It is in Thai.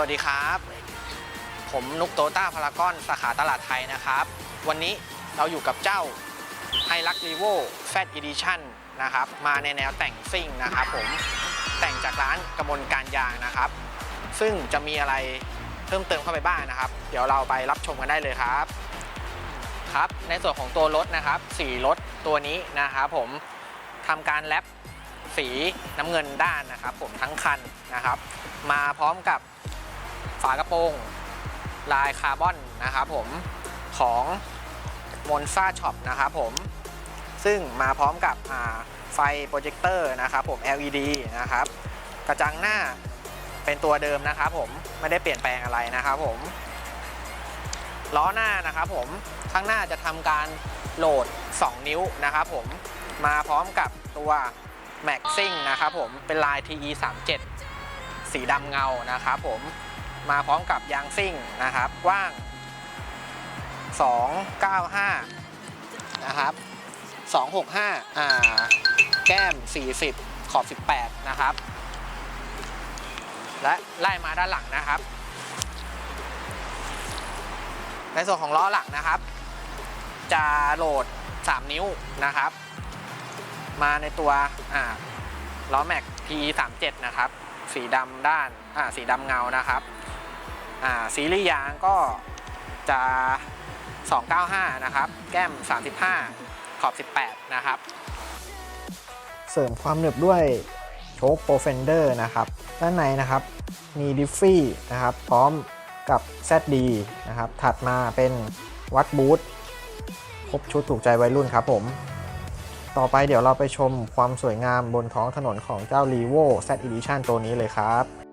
วัสดีครับ ผมนุกโตต้าพารากอนสาขาตลาดไทยนะครับ วันนี้เราอยู่กับเจ้าไฮรักรีโวแฟตอีดิชั่นนะครับ มาในแนวแต่งซิ่งนะครับผมแต่งจากร้านกระมวลการยางนะครับ ซึ่งจะมีอะไรเพิ่มเติมเข้าไปบ้างนะครับ เดี๋ยวเราไปรับชมกันได้เลยครับครับ ในส่วนของตัวรถนะครับสีรถตัวนี้นะครับผมทำการแรปสีน้ำเงินด้านนะครับ ผมทั้งคันนะครับ มาพร้อมกับ ฝากระโปรง ลายคาร์บอนนะครับผมของมอนซาช็อปนะครับผมซึ่งมาพร้อมกับไฟโปรเจคเตอร์นะครับผม LED นะครับกระจังหน้าเป็นตัวเดิมนะครับผมไม่ได้เปลี่ยนแปลงอะไรนะครับผมล้อหน้านะครับผมข้างหน้าจะทำการโหลด 2 นิ้วนะครับผมมาพร้อมกับตัวแม็กซิ่งนะครับผมเป็นลาย TE 37 สีดำเงานะครับผม มาพร้อมกับยางซิ่งนะครับกว้าง 295 นะครับ 265 อ่า แก้ม 40 ขอบ 18 นะครับ และไล่มาด้านหลังนะครับ ในส่วนของล้อหลังนะครับ จะโหลด 3 นิ้วนะครับ มาในตัวอ่าล้อแม็ก PE 37 นะครับ สีดำด้าน อ่า สีดำเงานะครับ ซีรีส์ยางก็จะ 295 นะครับ แก้ม 35 ขอบ 18 นะครับ เสริมความหนึบด้วยโชคโปรเฟนเดอร์นะครับ ด้านในนะครับมีดิฟฟี่นะครับ พร้อมกับ ZD นะครับ ถัดมาเป็นวัดบูทครบชุดถูกใจวัยรุ่นครับผม ต่อไปเดี๋ยวเราไปชมความสวยงามบนท้องถนนของเจ้า r e v o Z Edition ตัวนี้เลยครับ